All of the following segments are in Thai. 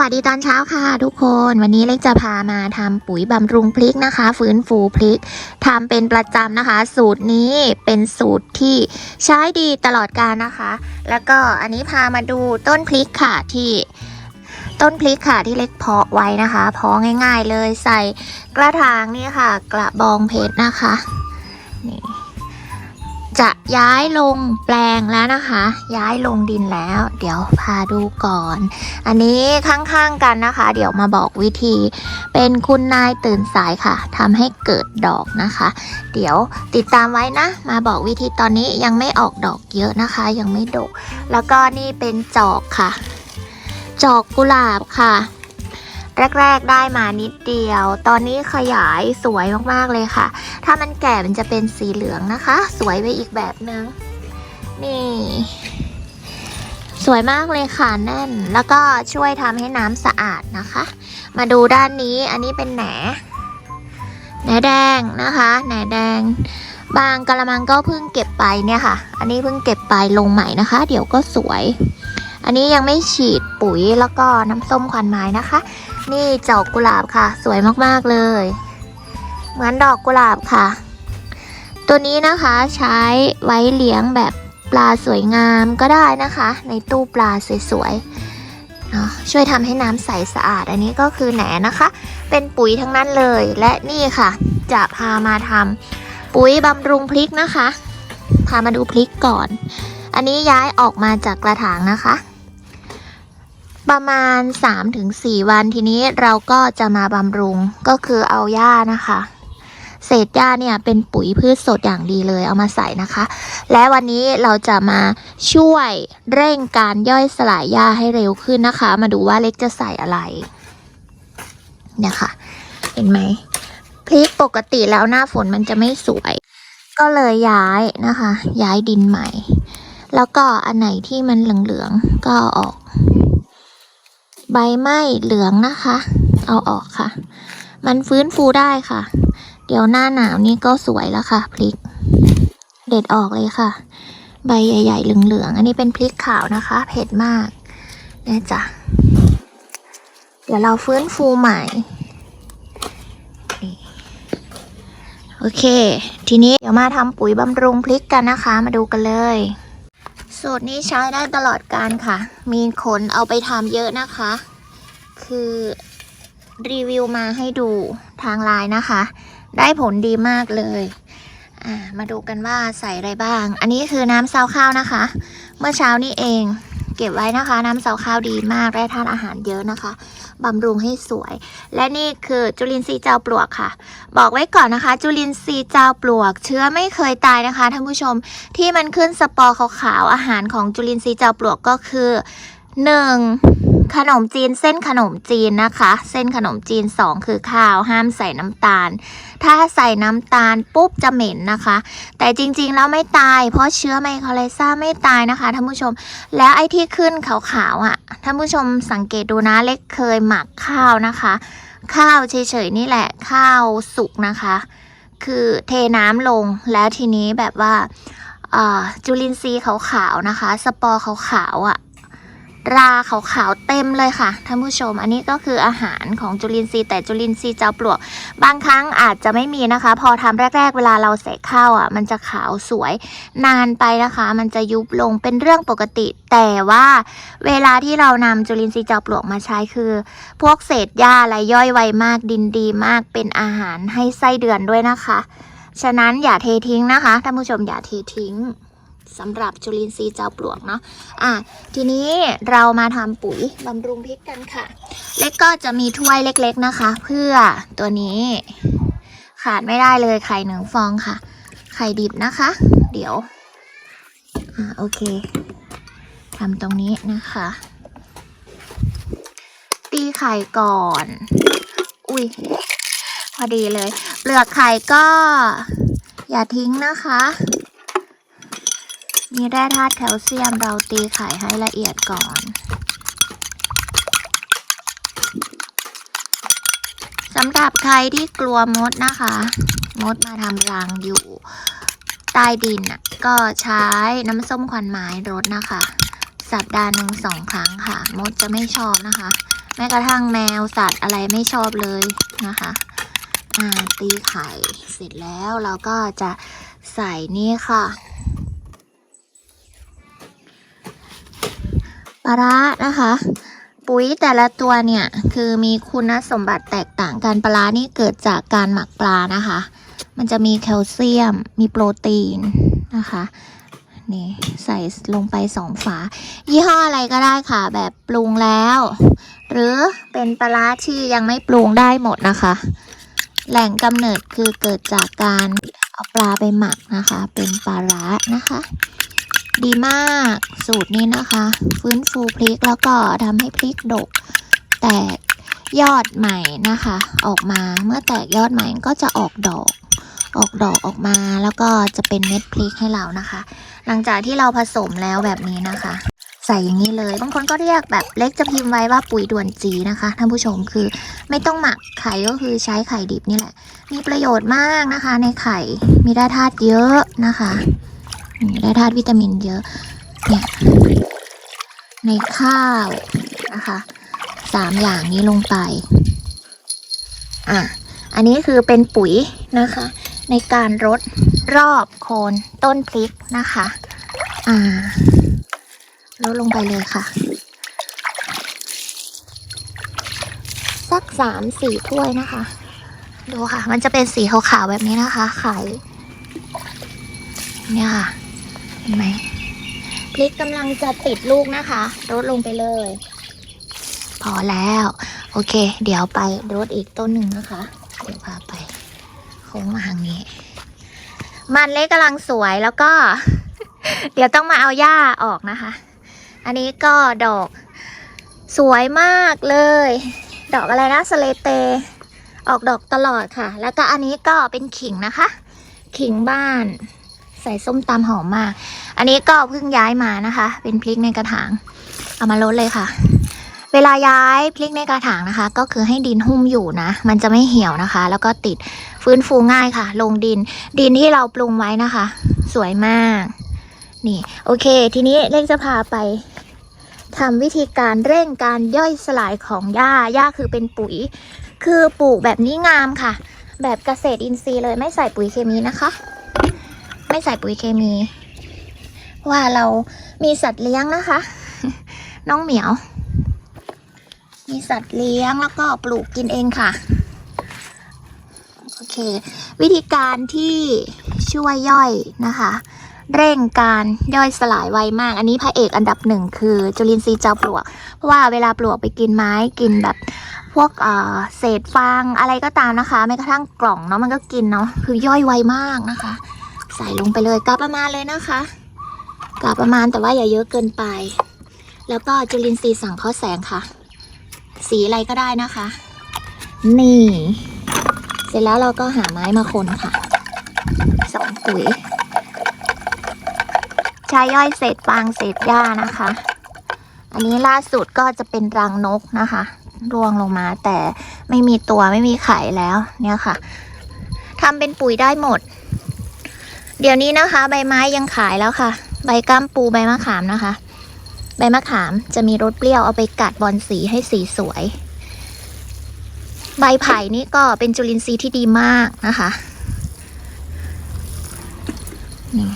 วัสดีตอนเช้าค่ะทุกคนวันนี้เล็กจะพามาทำปุ๋ยบำรุงพริกนะคะ ฟื้นฟูพริกทำเป็นประจำนะคะ สูตรนี้เป็นสูตรที่ใช้ดีตลอดกาลนะคะ แล้วก็อันนี้พามาดูต้นพริกค่ะที่ต้นพริกค่ะที่เล็กเพาะไว้นะคะเพาะง่าย ๆ เลยใส่กระถางนี่ค่ะ กระบองเพชรนะคะ จะย้ายลงแปลงแล้วนะคะ ย้ายลงดินแล้ว เดี๋ยวพาดูก่อน อันนี้ข้างๆกันนะคะ เดี๋ยวมาบอกวิธี เป็นคุณนายตื่นสายค่ะทำให้เกิดดอกนะคะ เดี๋ยวติดตามไว้นะ มาบอกวิธีตอนนี้ยังไม่ออกดอกเยอะนะคะ ยังไม่ดก แล้วก็นี่เป็นจอกค่ะ จอกกุหลาบค่ะ แรก ๆได้มานิดเดียว ตอนนี้ขยายสวยมากๆเลยค่ะ ถ้ามันแก่มันจะเป็นสีเหลืองนะคะ สวยไปอีกแบบนึง นี่ สวยมากเลยค่ะแน่น แล้วก็ช่วยทำให้น้ำสะอาดนะคะ มาดูด้านนี้อันนี้เป็นแหนแหนแดงนะคะแหนแดง บางกระมังก็เพิ่งเก็บไปเนี่ยค่ะ อันนี้เพิ่งเก็บไปลงใหม่นะคะ เดี๋ยวก็สวยอันนี้ยังไม่ฉีดปุ๋ยแล้วก็น้ำส้มควันไม้นะคะ นี่จอกกุหลาบค่ะ สวยมากๆเลย เหมือนดอกกุหลาบค่ะ ตัวนี้นะคะใช้ไว้เลี้ยงแบบปลาสวยงามก็ได้นะคะ ในตู้ปลาสวยๆเนาะช่วยทำให้น้ำใสสะอาด อันนี้ก็คือแหนนะคะ เป็นปุ๋ยทั้งนั้นเลย และนี่ค่ะ จะพามาทำปุ๋ยบำรุงพริกนะคะ พามาดูพริกก่อน อันนี้ย้ายออกมาจากกระถางนะคะ ประมาณ 3-4 วันทีนี้เราก็จะมาบำรุงก็คือเอาหญ้านะคะ เศษหญ้าเนี่ยเป็นปุ๋ยพืชสดอย่างดีเลยเอามาใส่นะคะ และวันนี้เราจะมาช่วยเร่งการย่อยสลายหญ้าให้เร็วขึ้นนะคะ มาดูว่าเล็กจะใส่อะไรเนี่ยค่ะ เห็นไหมพริกปกติแล้วหน้าฝนมันจะไม่สวย ก็เลยย้ายนะคะ ย้ายดินใหม่ แล้วก็อันไหนที่มันเหลืองๆก็ออก ใบไหม้เหลืองนะคะ เอาออกค่ะ มันฟื้นฟูได้ค่ะ เดี๋ยวหน้าหนาวนี่ก็สวยแล้วค่ะพริก เด็ดออกเลยค่ะ ใบใหญ่ๆเหลืองๆอันนี้เป็นพริกขาวนะคะ เผ็ดมากนี่จ้ะเดี๋ยวเราฟื้นฟูใหม่โอเค ทีนี้เดี๋ยวมาทำปุ๋ยบำรุงพริกกันนะคะ มาดูกันเลย สูตรนี้ใช้ได้ตลอดการค่ะ มีคนเอาไปทำเยอะนะคะ คือรีวิวมาให้ดูทางไลน์นะคะ ได้ผลดีมากเลยอ่ามาดูกันว่าใส่อะไรบ้าง อันนี้คือน้ำซาวข้าวนะคะ เมื่อเช้านี้เอง เก็บไว้นะคะ น้ำซาวข้าวดีมากได้ธาตุอาหารเยอะนะคะ บำรุงให้สวย และนี่คือจุลินทรีย์เจ้าปลวกค่ะ บอกไว้ก่อนนะคะ จุลินทรีย์เจ้าปลวก เชื้อไม่เคยตายนะคะท่านผู้ชมที่มันขึ้นสปอร์ขาวๆอาหารของจุลินทรีย์เจ้าปลวกก็คือ 1. ขนมจีนเส้นขนมจีนนะคะ เส้นขนมจีน 2 คือข้าวห้ามใส่น้ำตาล ถ้าใส่น้ำตาลปุ๊บจะเหม็นนะคะ แต่จริงๆแล้วไม่ตาย เพราะเชื้อไมโครไลซ่าไม่ตายนะคะท่านผู้ชม แล้วไอ้ที่ขึ้นขาวๆอะท่านผู้ชมสังเกตดูนะเล็กเคยหมักข้าวนะคะ ข้าวเฉยๆนี่แหละข้าวสุกนะคะ คือเทน้ำลงแล้วทีนี้แบบว่าจุลินทรีย์ขาวๆนะคะ สปอร์ขาวๆอะ ราขาวๆเต็มเลยค่ะท่านผู้ชม อันนี้ก็คืออาหารของจุลินทรีย์แต่จุลินทรีย์เจ้าปลวก บางครั้งอาจจะไม่มีนะคะ พอทำแรก ๆ เวลาเราใส่ข้าวอะ มันจะขาวสวยนานไปนะคะ มันจะยุบลงเป็นเรื่องปกติ แต่ว่าเวลาที่เรานำจุลินทรีย์เจ้าปลวกมาใช้คือ พวกเศษหญ้าอะไรย่อยไวมากดินดีมากเป็นอาหารให้ไส้เดือนด้วยนะคะ ฉะนั้นอย่าเททิ้งนะคะท่านผู้ชมอย่าเททิ้ง สำหรับจุลินทรีย์เจ้าปลวกเนาะ อะ ทีนี้เรามาทำปุ๋ยบำรุงพริกกันค่ะ เล็กก็จะมีถ้วยเล็กๆนะคะ เพื่อตัวนี้ ขาดไม่ได้เลยไข่หนึ่งฟองค่ะ ไข่ดิบนะคะ เดี๋ยว อ่าโอเคทำตรงนี้นะคะ ตีไข่ก่อน อุ้ย พอดีเลย เปลือกไข่ก็อย่าทิ้งนะคะ มีแร่ธาตุแคลเซียมเราตีไข่ให้ละเอียดก่อนสำหรับใครที่กลัวมดนะคะ มดมาทำรังอยู่ใต้ดินน่ะก็ใช้น้ำส้มควันไม้รดนะคะ สัปดาห์หนึ่งสองครั้งค่ะ มดจะไม่ชอบนะคะ แม้กระทั่งแมวสัตว์อะไรไม่ชอบเลยนะคะอ่าตีไข่เสร็จแล้วเราก็จะใส่นี่ค่ะ ปลาร้านะคะ ปุ๋ยแต่ละตัวเนี่ยคือมีคุณสมบัติแตกต่างกันปลานี่เกิดจากการหมักปลานะคะ มันจะมีแคลเซียม มีโปรตีนนะคะนี่ใส่ลงไปสองฝา ยี่ห้ออะไรก็ได้ค่ะ แบบปรุงแล้ว หรือเป็นปลาร้าที่ยังไม่ปรุงได้หมดนะคะ แหล่งกำเนิดคือเกิดจากการเอาปลาไปหมักนะคะ เป็นปลาร้านะคะ ดีมากสูตรนี้นะคะ ฟื้นฟูพริกแล้วก็ทำให้พริกดก แตกยอดใหม่นะคะ ออกมาเมื่อแตกยอดใหม่ก็จะออกดอก ออกดอกออกมาแล้วก็จะเป็นเม็ดพริกให้เรานะคะ หลังจากที่เราผสมแล้วแบบนี้นะคะ ใส่อย่างนี้เลยบางคนก็เรียกแบบเล็กจะพิมพ์ไว้ว่าปุ๋ยด่วนจีนะคะท่านผู้ชมคือไม่ต้องหมักไข่ก็คือใช้ไข่ดิบนี่แหละ มีประโยชน์มากนะคะ ในไข่มีแร่ธาตุเยอะนะคะ มีแร่ธาตุวิตามินเยอะ เนี่ย ในข้าวนะคะสามอย่างนี้ลงไป อะ อันนี้คือเป็นปุ๋ยนะคะ ในการรดรอบโคนต้นพริกนะคะ อ่าลดลงไปเลยค่ะ สักสามสี่ถ้วยนะคะ ดูค่ะ มันจะเป็นสีขาวๆแบบนี้นะคะ ไข่เนี่ยค่ะ เห็นไหมพริกกำลังจะติดลูกนะคะรดลงไปเลย พอแล้ว โอเค เดี๋ยวไปรดอีกต้นหนึ่งนะคะ เดี๋ยวพาไปโค้งมาทางนี้ มันเล็กกำลังสวยแล้วก็ เดี๋ยวต้องมาเอาหญ้าออกนะคะ อันนี้ก็ดอกสวยมากเลย ดอกอะไรนะสเลเต ออกดอกตลอดค่ะ แล้วก็อันนี้ก็เป็นขิงนะคะ ขิงบ้าน ใส่ส้มตำหอมมาก อันนี้ก็เพิ่งย้ายมานะคะ เป็นพริกในกระถาง เอามาลดเลยค่ะ เวลาย้ายพริกในกระถางนะคะ ก็คือให้ดินหุ้มอยู่นะ มันจะไม่เหี่ยวนะคะ แล้วก็ติดฟื้นฟูง่ายค่ะ ลงดิน ดินที่เราปรุงไว้นะคะ สวยมาก นี่ โอเค ทีนี้เล็กจะพาไปทำวิธีการเร่งการย่อยสลายของหญ้าหญ้าคือเป็นปุ๋ย คือปลูกแบบนี้งามค่ะ แบบเกษตรอินทรีย์เลยไม่ใส่ปุ๋ยเคมีนะคะ ไม่ใส่ปุ๋ยเคมี ว่าเรามีสัตว์เลี้ยงนะคะ น้องเหมียว มีสัตว์เลี้ยงแล้วก็ปลูกกินเองค่ะโอเค วิธีการที่ช่วยย่อยนะคะ เร่งการย่อยสลายไวมาก อันนี้พระเอกอันดับหนึ่งคือจุลินทรีย์เจ้าปลวก เพราะว่าเวลาปลวกไปกินไม้กินแบบพวกเเศษฟางอะไรก็ตามนะคะแม้กระทั่งกล่องเนาะมันก็กินเนาะคือย่อยไวมากนะคะ ใส่ลงไปเลยกาประมาณเลยนะคะกาประมาณแต่ว่าอย่าเยอะเกินไป แล้วก็จุลินทรีย์สังเคราะห์แสงค่ะ สีอะไรก็ได้นะคะ นี่ เสร็จแล้วเราก็หาไม้มาคนค่ะสองปุ๋ยใช้ย่อยเศษฟางเศษหญ้านะคะ อันนี้ล่าสุดก็จะเป็นรังนกนะคะร่วงลงมาแต่ไม่มีตัวไม่มีไข่แล้วเนี่ยค่ะทำเป็นปุ๋ยได้หมด เดี๋ยวนี้นะคะ ใบไม้ยังขายแล้วค่ะ ใบก้ามปูใบมะขามนะคะ ใบมะขามจะมีรสเปรี้ยวเอาไปกัดบอลสีให้สีสวย ใบไผ่นี่ก็เป็นจุลินทรีย์ที่ดีมากนะคะนี่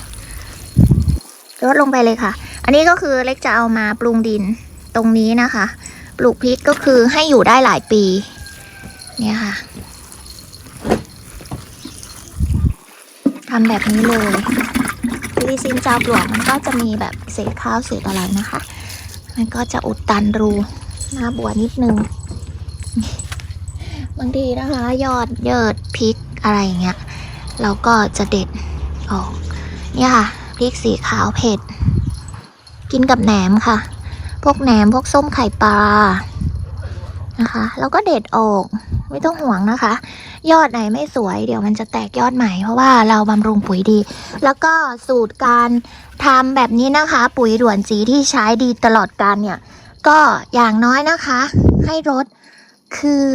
ลดลงไปเลยค่ะ อันนี้ก็คือเล็กจะเอามาปรุงดินตรงนี้นะคะ ปลูกพริกก็คือให้อยู่ได้หลายปี เนี่ยค่ะ ทำแบบนี้เลยลิซินจาปลวกมันก็จะมีแบบเศษข้าวเศษอะไรนะคะ มันก็จะอุดตันรูหน้าบัวนิดนึง บางทีนะคะยอดเยิดพริกอะไรอย่างเงี้ยเราก็จะเด็ดออกเนี่ยค่ะพริกสีขาวเผ็ด กินกับแหนมค่ะ พวกแหนมพวกส้มไข่ปลานะคะ แล้วก็เด็ดออก ไม่ต้องห่วงนะคะ ยอดไหนไม่สวยเดี๋ยวมันจะแตกยอดใหม่ เพราะว่าเราบำรุงปุ๋ยดี แล้วก็สูตรการทำแบบนี้นะคะ ปุ๋ยด่วนสีที่ใช้ดีตลอดการเนี่ย ก็อย่างน้อยนะคะ ให้รดคือ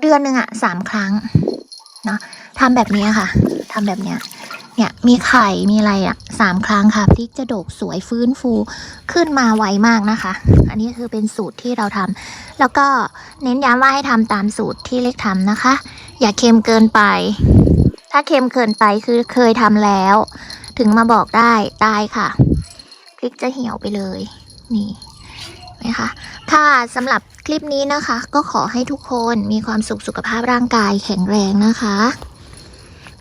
เดือนหนึ่งอะสามครั้งเนาะทำแบบนี้ค่ะทำแบบเนี้ยเนี่ยมีไข่มีอะไรอะ สามครั้งค่ะพริกจะดกสวยฟื้นฟูขึ้นมาไวมากนะคะ อันนี้คือเป็นสูตรที่เราทำแล้วก็เน้นย้ำว่าให้ทำตามสูตรที่เล็กทำนะคะ อย่าเค็มเกินไป ถ้าเค็มเกินไปคือเคยทำแล้ว ถึงมาบอกได้ได้ค่ะพริกจะเหี่ยวไปเลยนี่นไหมคะค่ะสำหรับคลิปนี้นะคะ ก็ขอให้ทุกคนมีความสุขสุขภาพร่างกายแข็งแรงนะคะ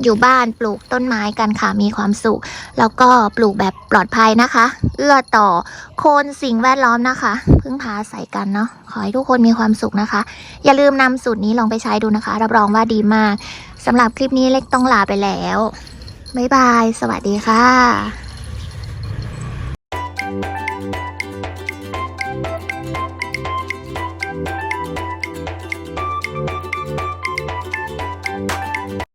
อยู่บ้านปลูกต้นไม้กันค่ะมีความสุข แล้วก็ปลูกแบบปลอดภัยนะคะ เอื้อต่อโคนสิ่งแวดล้อมนะคะ พึ่งพาใส่กันเนาะขอให้ทุกคนมีความสุขนะคะ อย่าลืมนำสูตรนี้ลองไปใช้ดูนะคะ รับรองว่าดีมากสำหรับคลิปนี้เล็กต้องลาไปแล้วบ๊ายบาย สวัสดีค่ะ